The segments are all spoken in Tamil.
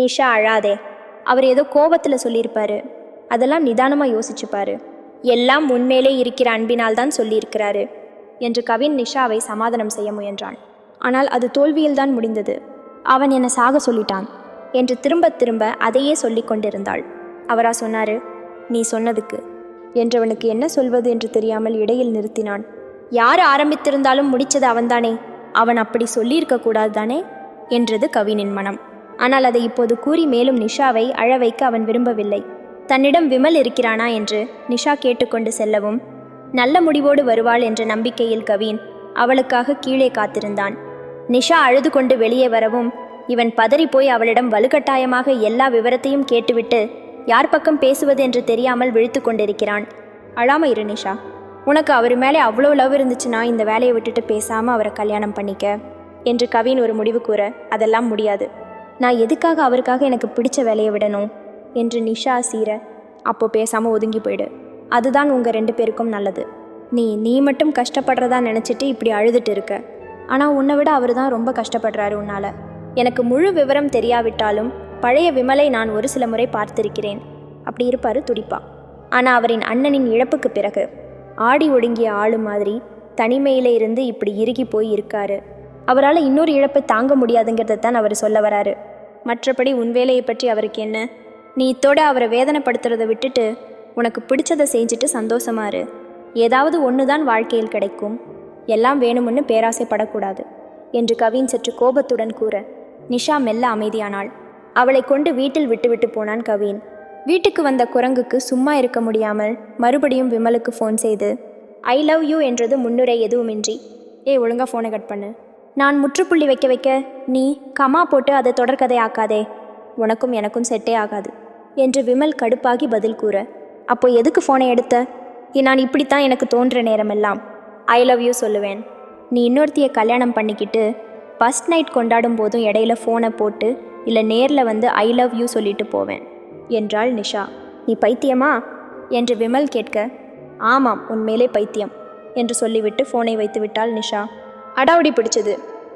நிஷா அழாதே. அவர் ஏதோ கோபத்தில் சொல்லியிருப்பாரு. அதெல்லாம் நிதானமாக யோசிச்சுப்பாரு. எல்லாம் உண்மையிலே இருக்கிற அன்பினால் தான் சொல்லியிருக்கிறாரு என்று கவின் நிஷாவை சமாதானம் செய்ய முயன்றான். ஆனால் அது தோல்வியில்தான் முடிந்தது. அவன் என்னை சாக சொல்லிட்டான் என்று திரும்ப திரும்ப அதையே சொல்லி கொண்டிருந்தாள். அவரா சொன்னாரு நீ சொன்னதுக்கு. என்றவனுக்கு என்ன சொல்வது என்று தெரியாமல் இடையில் நிறுத்தினான். யார் ஆரம்பித்திருந்தாலும் முடிச்சது அவன்தானே. அவன் அப்படி சொல்லியிருக்க கூடாது தானே என்றது கவினின் மனம். ஆனால் அதை இப்போது கூறி மேலும் நிஷாவை அழ வைக்க அவன் விரும்பவில்லை. தன்னிடம் விமல் இருக்கிறானா? என்று நிஷா கேட்டுக்கொண்டு செல்லவும். நல்ல முடிவோடு வருவாள் என்ற நம்பிக்கையில் கவின் அவளுக்காக கீழே காத்திருந்தான். நிஷா அழுது கொண்டு வெளியே வரவும் இவன் பதறிப்போய் அவளிடம் வலுக்கட்டாயமாக எல்லா விவரத்தையும் கேட்டுவிட்டு யார் பக்கம் பேசுவது என்று தெரியாமல் விழித்து கொண்டிருக்கிறான். அழாம இரு நிஷா. உனக்கு அவர் மேலே அவ்வளோ லவ் இருந்துச்சுன்னா இந்த வேலையை விட்டுட்டு பேசாமல் அவரை கல்யாணம் பண்ணிக்க என்று கவின் ஒரு முடிவு கூற அதெல்லாம் முடியாது. நான் எதுக்காக அவருக்காக எனக்கு பிடிச்ச வேலையை விடணும்? என்று நிஷா சீர அப்போ பேசாமல் ஒதுங்கி போயிடு. அதுதான் உங்கள் ரெண்டு பேருக்கும் நல்லது. நீ நீ மட்டும் கஷ்டப்படுறதா நினச்சிட்டு இப்படி அழுதுட்டு இருக்க. ஆனால் உன்னை விட அவர் தான் ரொம்ப கஷ்டப்படுறாரு உன்னால். எனக்கு முழு விவரம் தெரியாவிட்டாலும் பழைய விமலை நான் ஒரு சில முறை பார்த்திருக்கிறேன். அப்படி இருப்பார் துடிப்பா. ஆனால் அவரின் அண்ணனின் இழப்புக்கு பிறகு ஆடி ஒடுங்கிய ஆளு மாதிரி தனிமையில இருந்து இப்படி இறுகி போய் இருக்காரு. அவரால் இன்னொரு இழப்பை தாங்க முடியாதுங்கிறத தான் அவர் சொல்ல வராரு. மற்றபடி உன் வேலையை பற்றி அவருக்கு என்ன? நீ இத்தோட அவரை வேதனைப்படுத்துறதை விட்டுட்டு உனக்கு பிடிச்சதை செஞ்சுட்டு சந்தோஷமாரு ஏதாவது ஒன்று தான் வாழ்க்கையில் கிடைக்கும். எல்லாம் வேணும்னு பேராசைப்படக்கூடாது என்று கவின் சற்று கோபத்துடன் கூற நிஷா மெல்ல அமைதியானாள். அவளை கொண்டு வீட்டில் விட்டுவிட்டு போனான் கவின். வீட்டுக்கு வந்த குரங்குக்கு சும்மா இருக்க முடியாமல் மறுபடியும் விமலுக்கு ஃபோன் செய்து ஐ லவ் யூ என்றது முன்னுரை எதுவுமின்றி. ஏய் ஒழுங்கா ஃபோனை கட் பண்ணு. நான் முற்றுப்புள்ளி வைக்க வைக்க நீ கமா போட்டு அதை தொடர்கதை ஆக்காதே. உனக்கும் எனக்கும் செட்டே ஆகாது என்று விமல் கடுப்பாகி பதில் கூற. அப்போ எதுக்கு ஃபோனை எடுத்த? "ஏ, நான் இப்படித்தான் எனக்கு தோன்ற நேரமெல்லாம். ஐ லவ் யூ சொல்லுவேன். நீ இன்னொருத்தையை கல்யாணம் பண்ணிக்கிட்டு ஃபஸ்ட் நைட் கொண்டாடும் போதும் இடையில ஃபோனை போட்டு இல்லை நேரில் வந்து ஐ லவ் யூ சொல்லிட்டு போவேன். என்றாள் நிஷா. நீ பைத்தியமா? என்று விமல் கேட்க. ஆமாம் உன்மேலே பைத்தியம் என்று சொல்லிவிட்டு ஃபோனை வைத்து விட்டாள் நிஷா. அடாவடி பிடிச்சது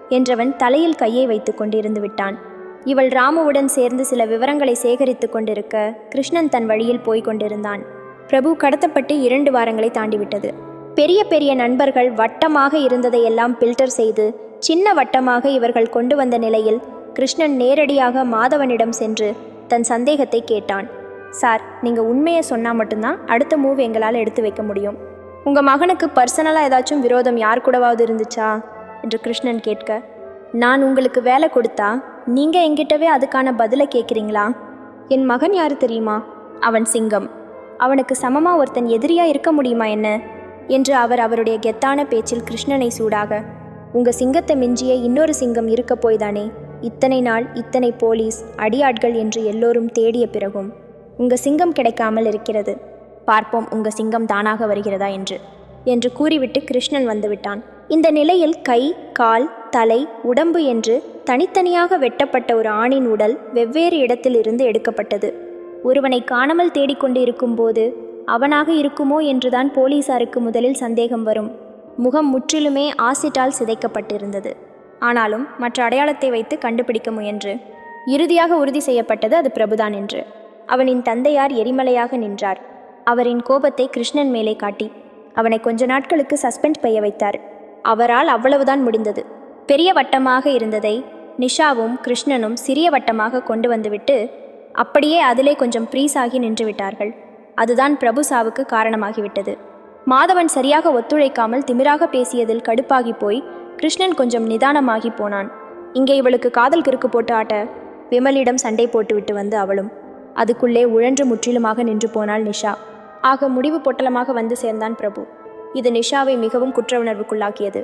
என்றவன் தலையில் கையை வைத்து கொண்டிருந்து விட்டான். இவள் ராமுவுடன் சேர்ந்து சில விவரங்களை சேகரித்து கொண்டிருக்க கிருஷ்ணன் தன் வழியில் போய்க் கொண்டிருந்தான். பிரபு கடத்தப்பட்டு இரண்டு வாரங்களை தாண்டிவிட்டது. பெரிய பெரிய நண்பர்கள் வட்டமாக இருந்ததையெல்லாம் பில்டர் செய்து சின்ன வட்டமாக இவர்கள் கொண்டு வந்த நிலையில் கிருஷ்ணன் நேரடியாக மாதவனிடம் சென்று தன் சந்தேகத்தை கேட்டான். சார் நீங்கள் உண்மையை சொன்னால் மட்டும்தான் அடுத்த மூவ் எங்களால் எடுத்து வைக்க முடியும். உங்கள் மகனுக்கு பர்சனலாக ஏதாச்சும் விரோதம் யார் கூடவாவது இருந்துச்சா? என்று கிருஷ்ணன் கேட்க நான் உங்களுக்கு வேலை கொடுத்தா நீங்கள் எங்கிட்டவே அதுக்கான பதிலை கேட்குறீங்களா? என் மகன் யார் தெரியுமா? அவன் சிங்கம். அவனுக்கு சமமாக ஒருத்தன் எதிரியாக இருக்க முடியுமா என்ன? என்று அவர் அவருடைய கெத்தான பேச்சில் கிருஷ்ணனை சூடாக உங்கள் சிங்கத்தை மிஞ்சிய இன்னொரு சிங்கம் இருக்க போய்தானே? இத்தனை நாள் இத்தனை போலீஸ் அடியாட்கள் என்று எல்லோரும் தேடிய பிறகும் உங்கள் சிங்கம் கிடைக்காமல் இருக்கிறது. பார்ப்போம் உங்க சிங்கம் தானாக வருகிறதா என்று. என்று கூறிவிட்டு கிருஷ்ணன் வந்துவிட்டான். இந்த நிலையில் கை கால் தலை உடம்பு என்று தனித்தனியாக வெட்டப்பட்ட ஒரு ஆணின் உடல் வெவ்வேறு இடத்தில் இருந்து எடுக்கப்பட்டது. ஒருவனை காணாமல் தேடிக்கொண்டு இருக்கும்போது அவனாக இருக்குமோ என்றுதான் போலீசாருக்கு முதலில் சந்தேகம் வரும். முகம் முற்றிலுமே ஆசிட்டால் சிதைக்கப்பட்டிருந்தது. ஆனாலும் மற்ற அடையாளத்தை வைத்து கண்டுபிடிக்க முயன்று. இறுதியாக உறுதி செய்யப்பட்டது அது பிரபுதான் என்று. அவனின் தந்தையார் எரிமலையாக நின்றார். அவரின் கோபத்தை கிருஷ்ணன் மேலே காட்டி அவனை கொஞ்ச நாட்களுக்கு சஸ்பெண்ட் பெய்ய வைத்தார். அவரால் அவ்வளவுதான் முடிந்தது. பெரிய வட்டமாக இருந்ததை நிஷாவும் கிருஷ்ணனும் சிறிய வட்டமாக கொண்டு வந்துவிட்டு அப்படியே அதிலே கொஞ்சம் ப்ரீஸ் ஆகி நின்று விட்டார்கள். அதுதான் பிரபு சாவுக்கு காரணமாகிவிட்டது. மாதவன் சரியாக ஒத்துழைக்காமல் திமிராக பேசியதில் கடுப்பாகி போய் கிருஷ்ணன் கொஞ்சம் நிதானமாகி போனான். இங்கே இவளுக்கு காதல் கிறுக்கு போட்டு ஆட்ட விமலிடம் சண்டை போட்டுவிட்டு வந்து அவளும் அதுக்குள்ளே உழன்று முற்றிலுமாக நின்று போனாள் நிஷா. ஆக முடிவு பொட்டலமாக வந்து சேர்ந்தான் பிரபு. இது நிஷாவை மிகவும் குற்ற உணர்வுக்குள்ளாக்கியது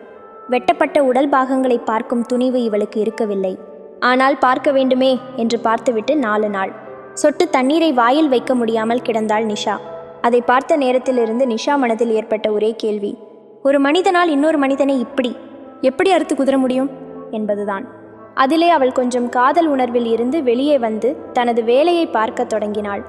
வெட்டப்பட்ட உடல் பாகங்களை பார்க்கும் துணிவு இவளுக்கு இருக்கவில்லை. ஆனால் பார்க்க வேண்டுமே என்று பார்த்துவிட்டு நாலு நாள். சொட்டு தண்ணீரை வாயில் வைக்க முடியாமல் கிடந்தாள் நிஷா. அதை பார்த்த நேரத்திலிருந்து நிஷா மனதில் ஏற்பட்ட ஒரே கேள்வி. ஒரு மனிதனால் இன்னொரு மனிதனை இப்படி எப்படி அறுத்து குதிர முடியும்? என்பதுதான். அதிலே அவள் கொஞ்சம் காதல் உணர்வில் இருந்து வெளியே வந்து தனது வேலையை பார்க்கத் தொடங்கினாள்.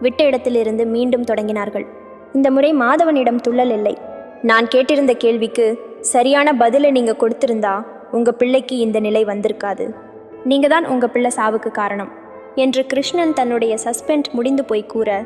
விட்ட இடத்திலிருந்து மீண்டும் தொடங்கினார்கள். இந்த முறை மாதவனிடம் துள்ளல் இல்லை. நான் கேட்டிருந்த கேள்விக்கு சரியான பதிலை நீங்க கொடுத்திருந்தா உங்க பிள்ளைக்கு இந்த நிலை வந்திருக்காது. நீங்க தான் உங்க பிள்ளை சாவுக்கு காரணம் என்று கிருஷ்ணன் தன்னுடைய சஸ்பெண்ட் முடிந்து போய் கூற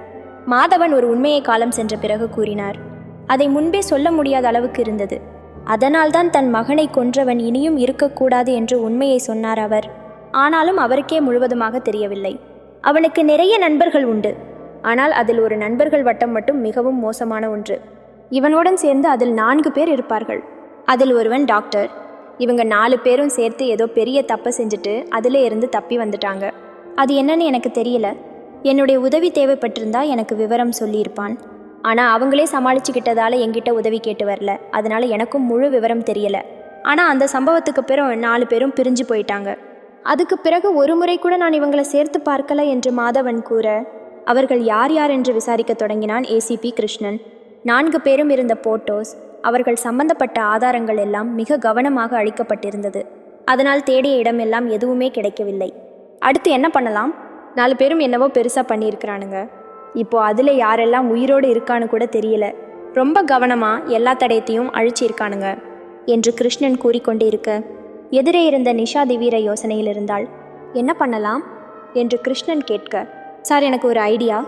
மாதவன் ஒரு உண்மையை காலம் சென்ற பிறகு கூறினார். அதை முன்பே சொல்ல முடியாத அளவுக்கு இருந்தது. அதனால்தான் தன் மகனை கொன்றவன் இனியும் இருக்கக்கூடாது என்று உண்மையை சொன்னார் அவர். ஆனாலும் அவருக்கே முழுவதுமாக தெரியவில்லை. அவனுக்கு நிறைய நண்பர்கள் உண்டு. ஆனால் அதில் ஒரு நண்பர்கள் வட்டம் மட்டும் மிகவும் மோசமான ஒன்று. இவனுடன் சேர்ந்து அதில் நான்கு பேர் இருப்பார்கள். அதில் ஒருவன் டாக்டர். இவங்க நாலு பேரும் சேர்த்து ஏதோ பெரிய தப்பை செஞ்சுட்டு அதிலே இருந்து தப்பி வந்துட்டாங்க. அது என்னன்னு எனக்கு தெரியல. என்னுடைய உதவி தேவைப்பட்டிருந்தா எனக்கு விவரம் சொல்லியிருப்பான். ஆனால் அவங்களே சமாளிச்சுக்கிட்டதால என்கிட்ட உதவி கேட்டு வரல. அதனால எனக்கும் முழு விவரம் தெரியல. ஆனால் அந்த சம்பவத்துக்கு பிறகு நாலு பேரும் பிரிஞ்சு போயிட்டாங்க. அதுக்கு பிறகு ஒரு முறை கூட நான் இவங்களை சேர்த்து பார்க்கல என்று மாதவன் கூற அவர்கள் யார் யார் என்று விசாரிக்க தொடங்கினான் ஏசிபி கிருஷ்ணன். நான்கு பேரும் இருந்த போட்டோஸ் அவர்கள் சம்பந்தப்பட்ட ஆதாரங்கள் எல்லாம் மிக கவனமாக அழிக்கப்பட்டிருந்தது அதனால் தேடிய இடமெல்லாம் எதுவுமே கிடைக்கவில்லை. அடுத்து என்ன பண்ணலாம்? நாலு பேரும் என்னவோ பெருசாக பண்ணியிருக்கிறானுங்க. இப்போ அதில் யாரெல்லாம் உயிரோடு இருக்கான்னு கூட தெரியல. ரொம்ப கவனமாக எல்லா தடயத்தையும் அழிச்சிருக்கானுங்க என்று கிருஷ்ணன் கூறிக்கொண்டிருக்க. எதிரே இருந்த நிஷா திவீர யோசனையில் இருந்தாள் என்ன பண்ணலாம்? என்று கிருஷ்ணன் கேட்க சார் எனக்கு ஒரு ஐடியா.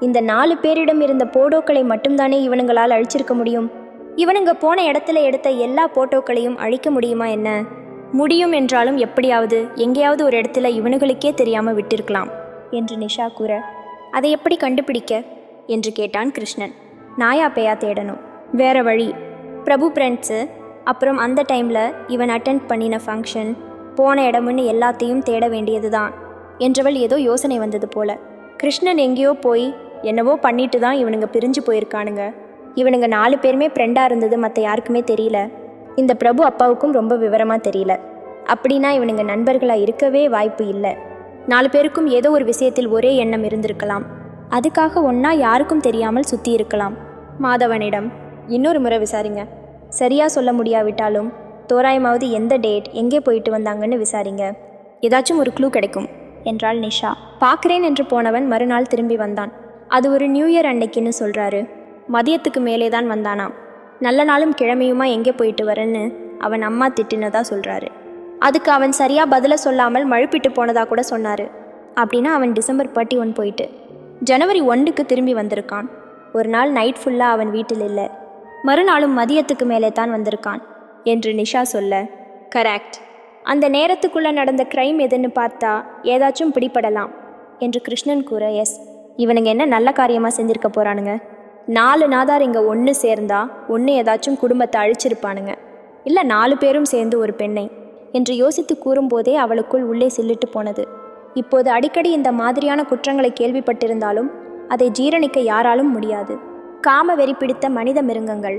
இந்த நாலு பேரிடம் இருந்த போட்டோக்களை மட்டும்தானே இவனுங்களால் அழிச்சிருக்க முடியும்? இவனுங்க போன இடத்துல எடுத்த எல்லா போட்டோக்களையும் அழிக்க முடியுமா என்ன? முடியும் என்றாலும் எப்படியாவது எங்கேயாவது ஒரு இடத்துல இவனுங்களுக்கே தெரியாமல் விட்டிருக்கலாம் என்று நிஷா கூற. அதை எப்படி கண்டுபிடிக்க? என்று கேட்டான் கிருஷ்ணன். நாயா பேயா தேடணும். வேற வழி. பிரபு ஃப்ரெண்ட்ஸு. அப்புறம் அந்த டைமில் இவன் அட்டெண்ட் பண்ணின ஃபங்க்ஷன் போன இடமுன்னு எல்லாத்தையும் தேட வேண்டியது தான் என்றவள் ஏதோ யோசனை வந்தது போல. கிருஷ்ணன் எங்கேயோ போய் என்னவோ பண்ணிட்டு தான் இவனுங்க பிரிஞ்சு போயிருக்கானுங்க. இவனுங்க நாலு பேருமே ஃப்ரெண்டாக இருந்தது மற்ற யாருக்குமே தெரியல. இந்த பிரபு அப்பாவுக்கும் ரொம்ப விவரமாக தெரியல. அப்படின்னா இவனுங்க நண்பர்களாக இருக்கவே வாய்ப்பு இல்லை. நாலு பேருக்கும் ஏதோ ஒரு விஷயத்தில் ஒரே எண்ணம் இருந்திருக்கலாம். அதுக்காக ஒன்றா யாருக்கும் தெரியாமல் சுற்றி இருக்கலாம். மாதவனிடம் இன்னொரு முறை விசாரிங்க. சரியாக சொல்ல முடியாவிட்டாலும் தோராயமாவது எந்த டேட் எங்கே போயிட்டு வந்தாங்கன்னு விசாரிங்க. ஏதாச்சும் ஒரு க்ளூ கிடைக்கும். என்றாள் நிஷா. பார்க்குறேன் என்று போனவன் மறுநாள் திரும்பி வந்தான். அது ஒரு நியூ இயர் அன்னைக்குன்னு சொல்கிறாரு மதியத்துக்கு மேலே தான் வந்தானாம். நல்ல நாளும் கிழமையுமா எங்கே போயிட்டு வரேன்னு அவன் அம்மா திட்டினதா சொல்கிறாரு அதுக்கு அவன் சரியாக பதிலை சொல்லாமல் மழுப்பிட்டு போனதா கூட சொன்னார் அப்படின்னா அவன் டிசம்பர் தேர்ட்டி ஒன் போயிட்டு. ஜனவரி ஒன்றுக்கு திரும்பி வந்திருக்கான். ஒரு நாள் நைட் ஃபுல்லாக அவன் வீட்டில் இல்லை. மறுநாளும் மதியத்துக்கு மேலே தான் வந்திருக்கான் என்று நிஷா சொல்ல. கரெக்ட். அந்த நேரத்துக்குள்ளே நடந்த க்ரைம் எதுன்னு பார்த்தா ஏதாச்சும் பிடிபடலாம் என்று கிருஷ்ணன் கூற எஸ் இவனுங்க என்ன நல்ல காரியமாக செஞ்சுருக்க போகிறானுங்க நாலு நாதார் இங்கே ஒன்று சேர்ந்தா ஒன்று ஏதாச்சும் குடும்பத்தை அழிச்சிருப்பானுங்க. இல்லை நாலு பேரும் சேர்ந்து ஒரு பெண்ணை என்று யோசித்து கூறும்போதே அவளுக்குள் உள்ளே சில்லிட்டு போனது. இப்போது அடிக்கடி இந்த மாதிரியான குற்றங்களை கேள்விப்பட்டிருந்தாலும் அதை ஜீரணிக்க யாராலும் முடியாது. காம வெறி பிடித்த மனித மிருகங்கள்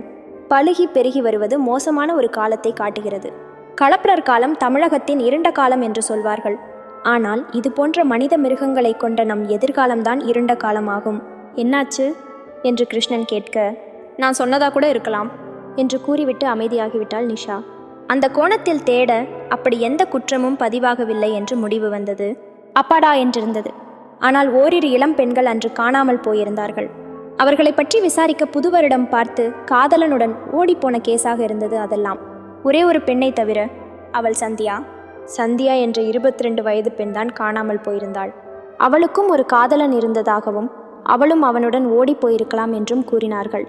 பழுகி பெருகி வருவது மோசமான ஒரு காலத்தை காட்டுகிறது. களப்பிரர் காலம் தமிழகத்தின் இருண்ட காலம் என்று சொல்வார்கள். ஆனால் இது போன்ற மனித மிருகங்களை கொண்ட நம் எதிர்காலம்தான் இருண்ட காலமாகும். என்னாச்சு? என்று கிருஷ்ணன் கேட்க நான் சொன்னதா கூட இருக்கலாம் என்று கூறிவிட்டு அமைதியாகிவிட்டாள் நிஷா. அந்த கோணத்தில் தேட அப்படி எந்த குற்றமும் பதிவாகவில்லை என்று முடிவு வந்தது. அப்பாடா என்றிருந்தது. ஆனால் ஓரிரு இளம் பெண்கள் அன்று காணாமல் போயிருந்தார்கள். அவர்களை பற்றி விசாரிக்க புதுவரிடம் பார்த்து காதலனுடன் ஓடிப்போன கேஸாக இருந்தது அதெல்லாம். ஒரே ஒரு பெண்ணை தவிர அவள் சந்தியா. சந்தியா என்ற இருபத்தி ரெண்டு வயது பெண்தான் காணாமல் போயிருந்தாள். அவளுக்கும் ஒரு காதலன் இருந்ததாகவும் அவளும் அவனுடன் ஓடிப் போயிருக்கலாம் என்றும் கூறினார்கள்.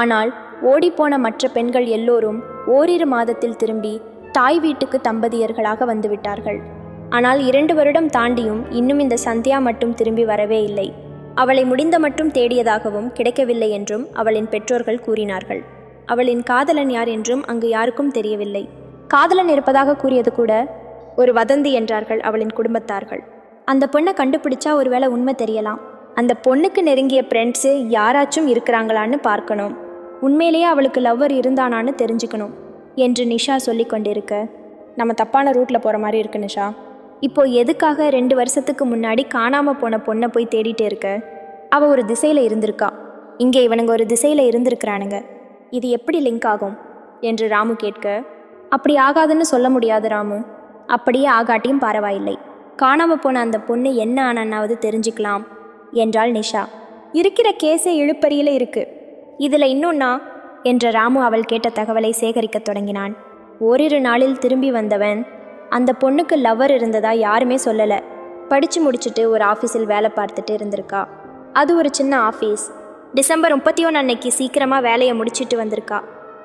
ஆனால் ஓடிப்போன மற்ற பெண்கள் எல்லோரும் ஓரிரு மாதத்தில் திரும்பி தாய் வீட்டுக்கு தம்பதியர்களாக வந்துவிட்டார்கள். ஆனால் இரண்டு வருடம் தாண்டியும் இன்னும் இந்த சந்தியா மட்டும் திரும்பி வரவே இல்லை. அவளை முடிந்த மட்டும் தேடியதாகவும் கிடைக்கவில்லை என்றும் அவளின் பெற்றோர்கள் கூறினார்கள். அவளின் காதலன் யார் என்றும் அங்கு யாருக்கும் தெரியவில்லை. காதலன் இருப்பதாக கூறியது கூட ஒரு வதந்தி என்றார்கள் அவளின் குடும்பத்தார்கள். அந்த பொண்ணை கண்டுபிடிச்சா ஒருவேளை உண்மை தெரியலாம். அந்த பொண்ணுக்கு நெருங்கிய ஃப்ரெண்ட்ஸு யாராச்சும் இருக்கிறாங்களான்னு பார்க்கணும். உண்மையிலேயே அவளுக்கு லவ்வர் இருந்தானான்னு தெரிஞ்சுக்கணும் என்று நிஷா சொல்லி கொண்டிருக்க. நம்ம தப்பான ரூட்டில் போகிற மாதிரி இருக்கு நிஷா. இப்போ எதுக்காக ரெண்டு வருஷத்துக்கு முன்னாடி காணாமல் போன பொண்ணை போய் தேடிட்டே இருக்க? அவள் ஒரு திசையில் இருந்திருக்கா. இங்கே இவனுங்க ஒரு திசையில் இருந்திருக்கிறானுங்க. இது எப்படி லிங்க் ஆகும்? என்று ராமு கேட்க அப்படி ஆகாதுன்னு சொல்ல முடியாது ராமு. அப்படியே ஆகாட்டியும் பரவாயில்லை. காணாமல் போன அந்த பொண்ணு என்ன ஆனான்னாவது தெரிஞ்சுக்கலாம் என்றாள் நிஷா. இருக்கிற கேஸே இழுப்பறியில் இருக்கு. இதில் இன்னொன்னா என்ற ராமு அவள் கேட்ட தகவலை சேகரிக்கத் தொடங்கினான். ஓரிரு நாளில் திரும்பி வந்தவன் அந்த பொண்ணுக்கு லவ்வர் இருந்ததா யாருமே சொல்லலை. படித்து முடிச்சுட்டு ஒரு ஆஃபீஸில் வேலை பார்த்துட்டு இருந்திருக்கா. அது ஒரு சின்ன ஆஃபீஸ் டிசம்பர் முப்பத்தி ஒன்று அன்னைக்கு சீக்கிரமாக வேலையை முடிச்சிட்டு வந்திருக்கா.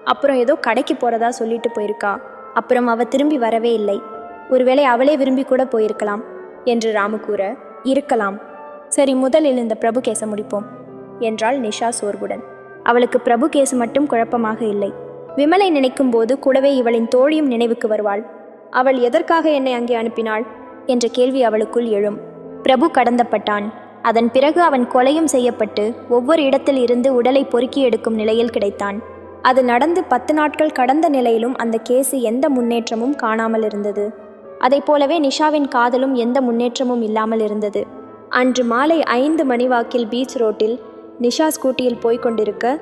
அப்புறம் ஏதோ கடைக்கு போகிறதா சொல்லிட்டு போயிருக்கா. அப்புறம் அவள் திரும்பி வரவே இல்லை. ஒருவேளை அவளே விரும்பி கூட போயிருக்கலாம் என்று ராமு கூற இருக்கலாம். சரி முதலில் இந்த பிரபு கேஸை முடிப்போம் என்றாள் நிஷா சோர்வுடன். அவளுக்கு பிரபு கேஸ் மட்டும் குழப்பமாக இல்லை. விமலை நினைக்கும் போது கூடவே இவளின் தோழியும் நினைவுக்கு வருவாள். அவள் எதற்காக என்னை அங்கே அனுப்பினாள்? என்ற கேள்வி அவளுக்குள் எழும். பிரபு கடந்தப்பட்டான். அதன் பிறகு அவன் கொலையும் செய்யப்பட்டு ஒவ்வொரு இடத்தில் இருந்து உடலை பொறுக்கி எடுக்கும் நிலையில் கிடைத்தான். அது நடந்து பத்து நாட்கள் கடந்த நிலையிலும் அந்த கேஸு எந்த முன்னேற்றமும் காணாமல் இருந்தது. அதைப் போலவே நிஷாவின் காதலும் எந்த முன்னேற்றமும் இல்லாமல் இருந்தது. அன்று மாலை ஐந்து மணி வாக்கில் பீச் ரோட்டில் நிஷா ஸ்கூட்டியில் போய்க் கொண்டிருக்க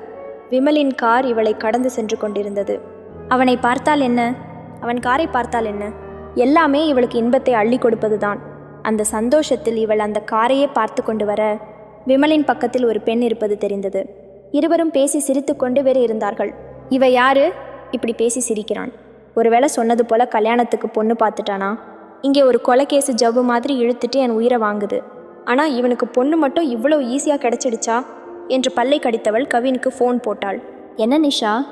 விமலின் கார் இவளை கடந்து சென்று கொண்டிருந்தது. அவனை பார்த்தால் என்ன? அவன் காரை பார்த்தால் என்ன? எல்லாமே இவளுக்கு இன்பத்தை அள்ளி கொடுப்பதுதான். அந்த சந்தோஷத்தில் இவள் அந்த காரையே பார்த்து கொண்டு வர விமலின் பக்கத்தில் ஒரு பெண் இருப்பது தெரிந்தது. இருவரும் பேசி சிரித்துக்கொண்டு வேறு இருந்தார்கள். இவ யாரு? இப்படி பேசி சிரிக்கிறான். ஒருவேளை சொன்னது போல கல்யாணத்துக்கு பொண்ணு பார்த்துட்டானா? இங்கே ஒரு கொலைகேசு ஜவ்வு மாதிரி இழுத்துட்டு என் உயிரை வாங்குது. ஆனால் இவனுக்கு பொண்ணு மட்டும் இவ்வளோ ஈஸியாக கிடைச்சிடுச்சா? என்று பல்லை கடித்தவள் கவினுக்கு ஃபோன் போட்டாள். என்ன நிஷா?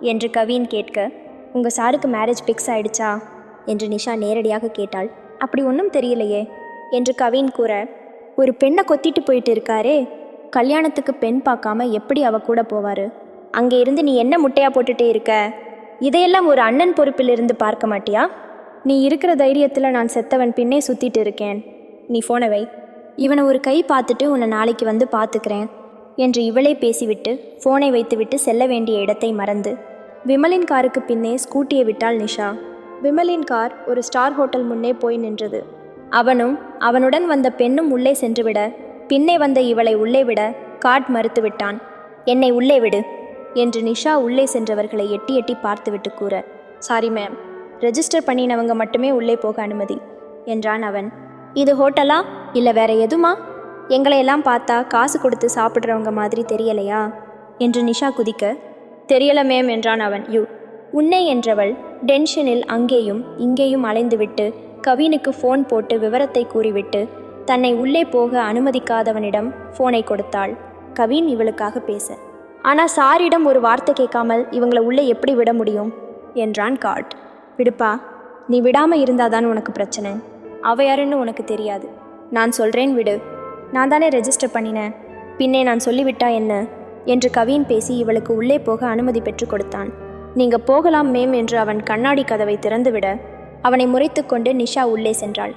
என்று கவின் கேட்க. உங்கள் சாருக்கு மேரேஜ் ஃபிக்ஸ் ஆயிடுச்சா? என்று நிஷா நேரடியாக கேட்டாள். அப்படி ஒன்றும் தெரியலையே என்று கவின் கூற ஒரு பெண்ணை கொத்திட்டு போயிட்டு இருக்காரே கல்யாணத்துக்கு பெண் பார்க்காம எப்படி அவ கூட போவாரு? அங்கே இருந்து நீ என்ன முட்டையா போட்டுட்டே இருக்க? இதையெல்லாம் ஒரு அண்ணன் பொறுப்பில் இருந்து பார்க்க மாட்டியா? நீ இருக்கிற தைரியத்தில் நான் செத்தவன் பின்னே சுற்றிட்டு இருக்கேன். நீ ஃபோனை வை. இவனை ஒரு கை பார்த்துட்டு உன்னை நாளைக்கு வந்து பார்த்துக்கிறேன் என்று இவளே பேசிவிட்டு ஃபோனை வைத்துவிட்டு செல்ல வேண்டிய இடத்தை மறந்து விமலின் காருக்கு பின்னே ஸ்கூட்டியை விட்டாள் நிஷா. விமலின் கார் ஒரு ஸ்டார் ஹோட்டல் முன்னே போய் நின்றது. அவனும் அவனுடன் வந்த பெண்ணும் உள்ளே சென்றுவிட பின்னே வந்த இவளை உள்ளே விட காட் மறுத்துவிட்டான். என்னை உள்ளே விடு என்று நிஷா உள்ளே சென்றவர்களை எட்டி எட்டி பார்த்துவிட்டு கூற சாரி மேம் ரெஜிஸ்டர் பண்ணினவங்க மட்டுமே உள்ளே போக அனுமதி என்றான் அவன். இது ஹோட்டலா இல்லை வேற எதுமா? எங்களை எல்லாம் பார்த்தா காசு கொடுத்து சாப்பிட்றவங்க மாதிரி தெரியலையா? என்று நிஷா குதிக்க தெரியல மேம் என்றான் அவன். யூ உன்னை என்றவள் டென்ஷனில் அங்கேயும் இங்கேயும் அலைந்துவிட்டு கவினுக்கு ஃபோன் போட்டு விவரத்தை கூறிவிட்டு தன்னை உள்ளே போக அனுமதிக்காதவனிடம் ஃபோனை கொடுத்தாள். கவின் இவளுக்காக பேச. ஆனால் சாரிடம் ஒரு வார்த்தை கேட்காமல் இவங்களை உள்ளே எப்படி விட முடியும்? என்றான் காட். விடுப்பா நீ விடாமல் இருந்தாதான் உனக்கு பிரச்சனை. அவ யாருன்னு உனக்கு தெரியாது. நான் சொல்கிறேன் விடு. நான் தானே ரெஜிஸ்டர் பண்ணினேன். பின்னே நான் சொல்லிவிட்டா என்ன? என்று கவின் பேசி இவளுக்கு உள்ளே போக அனுமதி பெற்று கொடுத்தான். நீங்க போகலாம் மேம் என்று அவன் கண்ணாடி கதவை திறந்துவிட அவனை முறைத்துக்கொண்டு நிஷா உள்ளே சென்றாள்.